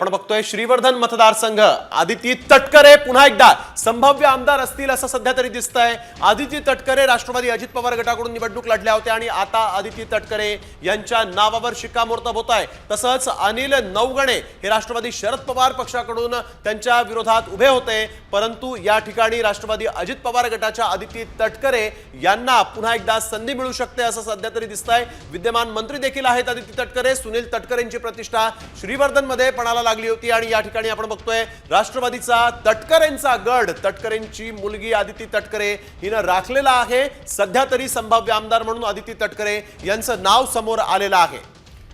आपण बघतोय श्रीवर्धन मतदारसंघ. आदिती तटकरे पुन्हा एकदा. संभाव्य आमदार असतील असं सध्या तरी दिसतंय. आदिती तटकरे राष्ट्रवादी अजित पवार गटाकडून निवडणूक लढल्या होत्या आणि आता आदिती तटकरे यांच्या नावावर शिक्कामोर्तब होत आहे तसंच अनिल नवगणे हे राष्ट्रवादी शरद पवार पक्षाकडून त्यांच्या विरोधात उभे होते. परंतु या ठिकाणी राष्ट्रवादी अजित पवार गटाच्या आदिती तटकरे यांना पुन्हा एकदा संधी मिळू शकते असं सध्या तरी दिसतंय. विद्यमान मंत्री देखील आहेत आदिती तटकरे सुनील तटकरेंची प्रतिष्ठा. श्रीवर्धनमध्ये पणाला लागली होती आणि या ठिकाणी आपण बघतोय राष्ट्रवादीचा तटकरेंचा गड. तटकरेंची मुलगी आदिती तटकरे हिनं राखलेला आहे. सध्या तरी संभाव्य आमदार म्हणून आदिती तटकरे यांचं नाव समोर आलेलं आहे.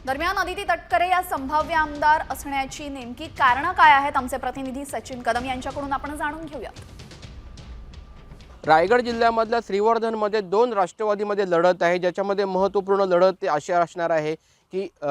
दरम्यान अदिती तटकरे या संभाव्य आमदार असण्याची नेमकी कारणं काय आहेत? आमचे प्रतिनिधी सचिन कदम यांच्याकडून आपण जाणून घेऊया रायगड जिल्ह्यामधल्या श्रीवर्धनमध्ये दोन राष्ट्रवादीमध्ये लढत आहे. ज्याच्यामध्ये महत्त्वपूर्ण लढत ते अशी असणार आहे की अ,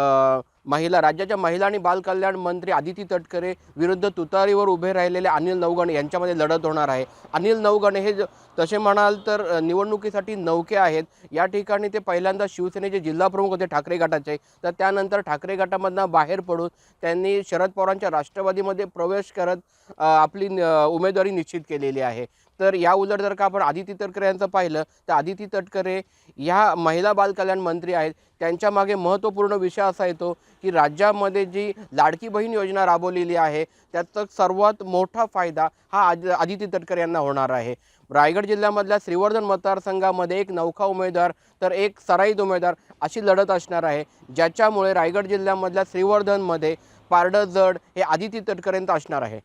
महिला राज्याच्या महिला आणि बालकल्याण मंत्री आदिती तटकरे विरुद्ध तुतारीवर उभे राहिलेले अनिल नवगणे यांच्यामध्ये लढत होणार आहे. अनिल नवगणे हे ज- तसे म्हणाल तर निवडणुकीसाठी नौके आहेत. या ठिकाणी ते पहिल्यांदा शिवसेनेचे जिल्हाप्रमुख होते ठाकरे गटाचे. तर त्यानंतर ठाकरे गटामधनं बाहेर पडून त्यांनी शरद पवारांच्या राष्ट्रवादीमध्ये प्रवेश करत आपली न- उमेदवारी निश्चित केलेली आहे. तर या उलट जर का आपण आदिती तटकरे यांचं पाहिलं तर आदिती तटकरे ह्या महिला बालकल्याण मंत्री आहेत. त्यांच्या मागे महत्त्वपूर्ण विषय असा येतो की राज्यामध्ये जी लाडकी बहीण योजना राबवलेली आहे त्याचा सर्वात मोठा फायदा हा आद आदिती तटकर यांना होणार आहे. रायगड जिल्ह्यामधल्या श्रीवर्धन मतदारसंघामध्ये एक नौखा उमेदवार तर एक सराईत उमेदवार अशी लढत असणार आहे ज्याच्यामुळे रायगड जिल्ह्यामधल्या श्रीवर्धनमध्ये पारडं जड हे आदिती तटकरेंत असणार आहे.